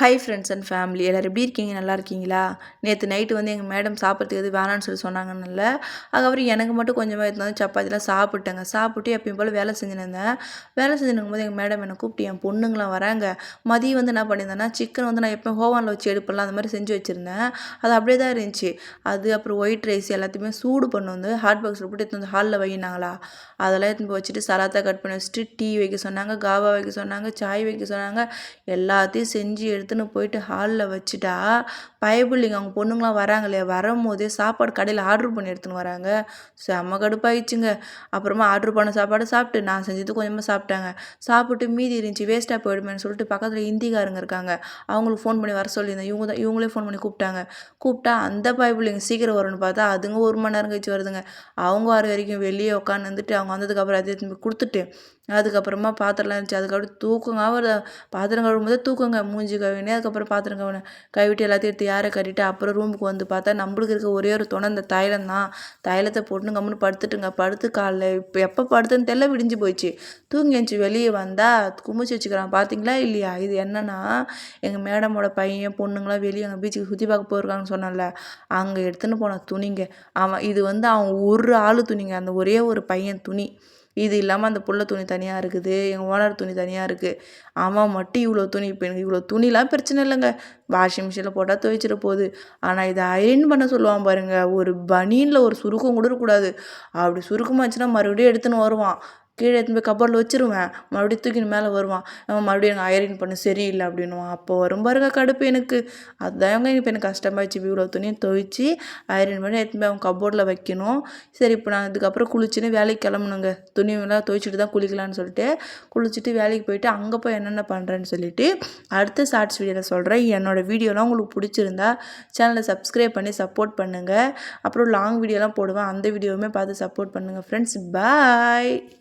Hi friends and family எல்லோரும் எப்படி இருக்கீங்க? நல்லா இருக்கீங்களா? நேற்று நைட்டு வந்து எங்கள் மேடம் சாப்பிட்றதுக்கு எது வேணான்னு சொல்லி சொன்னாங்கன்னு அதுக்கப்புறம் எனக்கு மட்டும் கொஞ்சமாக எடுத்து சப்பாத்திலாம் சாப்பிட்டேங்க சாப்பிட்டு எப்பயும் போல் வேலை செஞ்சுன்னு இருந்தேன் வேலை செஞ்சுருக்கும் போது எங்கள் மேடம் என்னை கூப்பிட்டு என் பொண்ணுங்களாம் வராங்க. மதியம் வந்து என்ன பண்ணியிருந்தேன்னா சிக்கன் வந்து நான் எப்போ ஹோவனில் வச்சு எடுப்பலாம் அந்த மாதிரி செஞ்சு வச்சுருந்தேன். அது அப்படியே தான் இருந்துச்சு. அது அப்புறம் ஒயிட் ரைஸ் எல்லாத்தையுமே சூடு பண்ணு வந்து ஹாட் பாக்ஸில் போட்டு எடுத்து வந்து ஹாலில் வைனாங்களா அதெல்லாம் எடுத்து வச்சுட்டு சலாத்தா கட் பண்ணி வச்சுட்டு டீ வைக்க சொன்னாங்க காவா வைக்க சொன்னாங்க சாய் வைக்க சொன்னாங்க. எல்லாத்தையும் செஞ்சு எடுத்து எடுத்துன்னு போயிட்டு ஹாலில் வச்சுட்டா பயபிள்ளைங்க அவங்க பொண்ணுங்களாம் வராங்க இல்லையா வரும்போதே சாப்பாடு கடையில் ஆர்டர் பண்ணி எடுத்துன்னு வராங்க. செம்ம கடுப்பாயிடுச்சுங்க. அப்புறமா ஆர்டர் பண்ண சாப்பாடு சாப்பிட்டு நான் செஞ்சது கொஞ்சமாக சாப்பிட்டாங்க. சாப்பிட்டு மீதி இருந்துச்சு வேஸ்ட்டாக போயிடுமேன்னு சொல்லிட்டு பக்கத்தில் ஹிந்திக்காரங்க இருக்காங்க. அவங்களுக்கு ஃபோன் பண்ணி வர சொல்லியிருந்தேன். இவங்க தான் இவங்களே ஃபோன் பண்ணி கூப்பிட்டாங்க. கூப்பிட்டா அந்த பயபிள்ளைங்க சீக்கிரம் வரும்னு பார்த்தா அதுங்க ஒரு மணி நேரம் கழிச்சு வருதுங்க. அவங்க வர வரைக்கும் வெளியே உட்காந்து வந்துட்டு அவங்க வந்ததுக்கப்புறம் அதை கொடுத்துட்டு அதுக்கப்புறமா பாத்திரம்லாம் இருந்துச்சு. அதுக்கப்புறம் தூக்கங்க வருது பாத்திரம் கழுவும் போது தூக்கங்க மூஞ்சி கழுவினே அதுக்கப்புறம் பாத்திரம் கழுவினேன் கழுவிட்டு எல்லாத்தையும் எடுத்து யாரை கட்டிட்டு அப்புறம் ரூமுக்கு வந்து பார்த்தா நம்மளுக்கு இருக்க ஒரே ஒரு துணை இந்த தைலம் தான். தைலத்தை போட்டுன்னு கம்முன்னு படுத்துட்டுங்க. படுத்து காலைல இப்போ எப்போ படுத்துன்னு தெல்ல விடிஞ்சு போயிடுச்சு. தூங்கி எழுந்துச்சி வெளியே வந்தால் குமிச்சு வச்சுக்கிறான். பார்த்தீங்களா இல்லையா? இது என்னன்னா எங்கள் மேடமோட பையன் பொண்ணுங்களாம் வெளியே அங்கே பீச்சுக்கு சுற்றி பார்க்க போயிருக்காங்கன்னு சொன்னால அங்கே எடுத்துன்னு போன துணிங்க. அவன் இது வந்து அவன் ஒரு ஆள் துணிங்க. அந்த ஒரே ஒரு பையன் துணி. இது இல்லாமல் அந்த புள்ள துணி தனியாக இருக்குது எங்கள் ஓனர் துணி தனியாக இருக்குது அவன் மட்டும் இவ்வளோ துணி இப்போ எனக்கு இவ்வளோ துணிலாம் பிரச்சனை இல்லைங்க. வாஷிங் மிஷினில் போட்டால் துவைச்சிட போகுது ஆனால் இதை அயர்ன் பண்ண சொல்லுவான் பாருங்கள் ஒரு பனியனில் ஒரு சுருக்கம் கூட இருக்கக்கூடாது. அப்படி சுருக்கமாச்சுன்னா மறுபடியும் எடுத்துன்னு வருவான். கீழே எடுத்துன்னு போய் கப்பலில் வச்சுருவேன். மறுபடியும் தூக்கின்னு மேலே வருவான். அவன் மறுபடியும் எனக்கு அயரின் பண்ண. சரியில்லை அப்படின்னுவான். அப்போ வரும் பாருங்க கடுப்பு எனக்கு. அதுதாங்க இப்போ எனக்கு கஷ்டமாயிடுச்சு. இவ்வளோ துணியை துவைச்சி அயரின் பண்ணி எடுத்துன்னு போய் அவன் கப்போர்டில் வைக்கணும். சரி இப்போ நான் இதுக்கப்புறம் குளிச்சுன்னு வேலைக்கு கிளம்பணுங்க. துணியெல்லாம் துவைச்சிட்டு தான் குளிக்கலான்னு சொல்லிட்டு குளிச்சுட்டு வேலைக்கு போயிட்டு அங்கே போய் என்னென்ன பண்ணுறேன்னு சொல்லிட்டு அடுத்த ஷார்ட்ஸ் வீடியோவில் சொல்கிறேன் என்னோடய வீடியோலாம் உங்களுக்கு பிடிச்சிருந்தா சேனலை சப்ஸ்கிரைப் பண்ணி சப்போர்ட் பண்ணுங்கள் அப்புறம் லாங் வீடியோலாம் போடுவேன். அந்த வீடியோவுமே பார்த்து சப்போர்ட் பண்ணுங்கள் ஃப்ரெண்ட்ஸ் பாய்